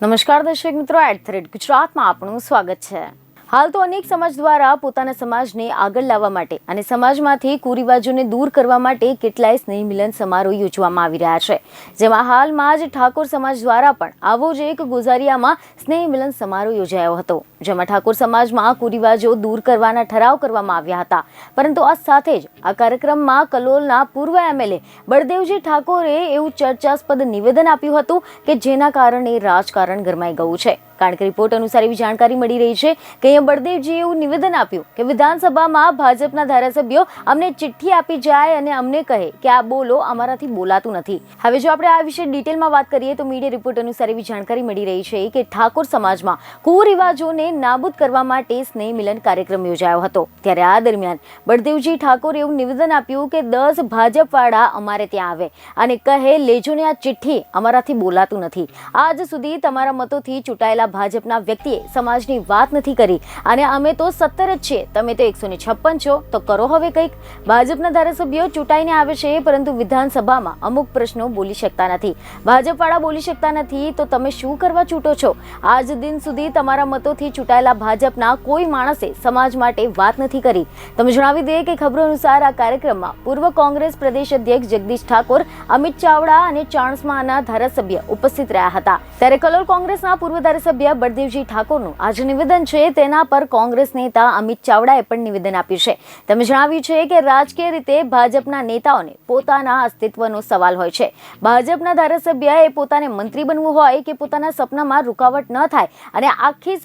નમસ્કાર દર્શક મિત્રો એટ રેટ ગુજરાતમાં આપનું સ્વાગત છે. હાલ તો અનેક સમાજ દ્વારા પોતાના સમાજને આગળ લાવવા માટે અને સમાજમાંથી કુરિવાજોને દૂર કરવા માટે કેટલાય સ્નેહ મિલન સમારોહ યોજવામાં આવી રહ્યા છે. જેમાં હાલમાં જ ઠાકોર સમાજ દ્વારા પણ આવો જ એક ગોઝારિયામાં સ્નેહ મિલન સમારોહ યોજાયો હતો. જેમાં ઠાકોર સમાજમાં કુરિવાજો દૂર કરવાના ઠરાવ કરવામાં આવ્યા હતા. પરંતુ આ સાથે જ આ કાર્યક્રમમાં કલોલના પૂર્વ એમએલએ બળદેવજી ઠાકોરે એવું ચર્ચાસ્પદ નિવેદન આપ્યું હતું કે જેના કારણે રાજકારણ ગરમાઈ ગયું છે. કારણ કે રિપોર્ટ અનુસાર એવી જાણકારી મળી રહી છે કે અહીંયા બળદેવજીએ એવું નિવેદન આપ્યું કે વિધાનસભામાં ભાજપના ધારાસભ્યો અમને ચિઠ્ઠી આપી જાય અને અમને કહે કે આ બોલો, અમારાથી બોલાતું નથી. હવે જો આપણે આ વિશે ડિટેલમાં વાત કરીએ તો મીડિયા રિપોર્ટ અનુસાર એવી જાણકારી મળી રહી છે કે ઠાકોર સમાજમાં કુરિવાજોને નાબૂદ કરવા માટે સ્નેહ મિલન કાર્યક્રમ યોજાયો હતો. ત્યારે આ દરમિયાન બળદેવજી ઠાકોરે એવું નિવેદન આપ્યું કે દસ ભાજપવાળા અમારે ત્યાં આવે અને કહે, લેજો ને આ ચિઠ્ઠી, અમારાથી બોલાતું નથી. આજ સુધી તમારા મતોથી ચૂંટાયેલા ભાજપના વ્યક્તિએ સમાજની વાત નથી કરી અને અમે તો સત્તર જ છીએ તમે તો એકસો ને છપ્પન છો, તો કરો હવે કંઈક. ભાજપના ધારાસભ્યો ચૂંટાઈને આવે છે, પરંતુ વિધાનસભામાં અમુક પ્રશ્નો બોલી શકતા નથી. ભાજપવાળા બોલી શકતા નથી, તો તમે શું કરવા ચૂંટો છો? આજ દિન સુધી તમારા મતોથી ચૂંટાયેલા ભાજપના કોઈ માણસે સમાજ માટે વાત નથી કરી. તમે જણાવી દઈએ કે ખબરો અનુસાર આ કાર્યક્રમમાં પૂર્વ કોંગ્રેસ પ્રદેશ અધ્યક્ષ જગદીશ ઠાકોર, અમિત ચાવડા અને ચાણસ્માના ધારાસભ્ય ઉપસ્થિત રહ્યા હતા. ત્યારે કલોલ કોંગ્રેસના પૂર્વ ધારાસભ્ય બળદેવજી ઠાકોરનું આ જે નિવેદન છે તેના પર કોંગ્રેસ નેતા અમિત ચાવડાએ પણ નિવેદન આપ્યું છે. તમે જણાવ્યું છે કે રાજકીય રીતે ભાજપના નેતાઓને પોતાના અસ્તિત્વનો સવાલ હોય છે. ભાજપના ધારાસભ્યએ પોતાને મંત્રી બનવું હોય કે પોતાના સપનામાં રૂકાવટ ન થાય અને આખી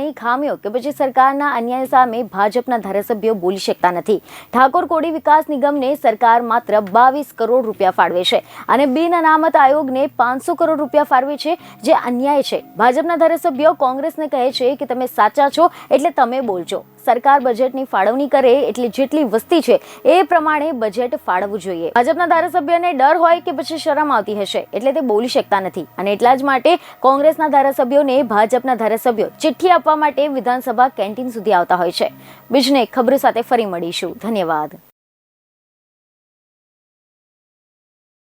સરકારની ખામીઓ કે પછી સરકારના અન્યાય સામે ભાજપના ધારાસભ્યો બોલી શકતા નથી. ઠાકોર કોડી વિકાસ નિગમને સરકાર માત્ર બાવીસ કરોડ રૂપિયા ફાળવે છે અને બિન અનામત આયોગને પાંચસો કરોડ રૂપિયા ફાળવે છે, જે અન્યાય છે. ભાજપના ધારાસભ્યો કોંગ્રેસને કહે છે કે તમે સાચા છો એટલે તમે બોલજો. સરકાર બજેટની ફાળવણી કરે એટલે જેટલી વસ્તી છે, એ પ્રમાણે બજેટ ફાળવવું જોઈએ. ભાજપના ધારાસભ્યને ડર હોય કે પછી શરમ આવતી હશે, એટલે તે બોલી શકતા નથી. અને એટલા જ માટે કોંગ્રેસના ધારાસભ્યોને ભાજપના ધારાસભ્યો ચિઠ્ઠી આપવા માટે વિધાનસભા કેન્ટીન સુધી આવતા હોય છે. બીજને ખબરો સાથે ફરી મળીશું. ધન્યવાદ.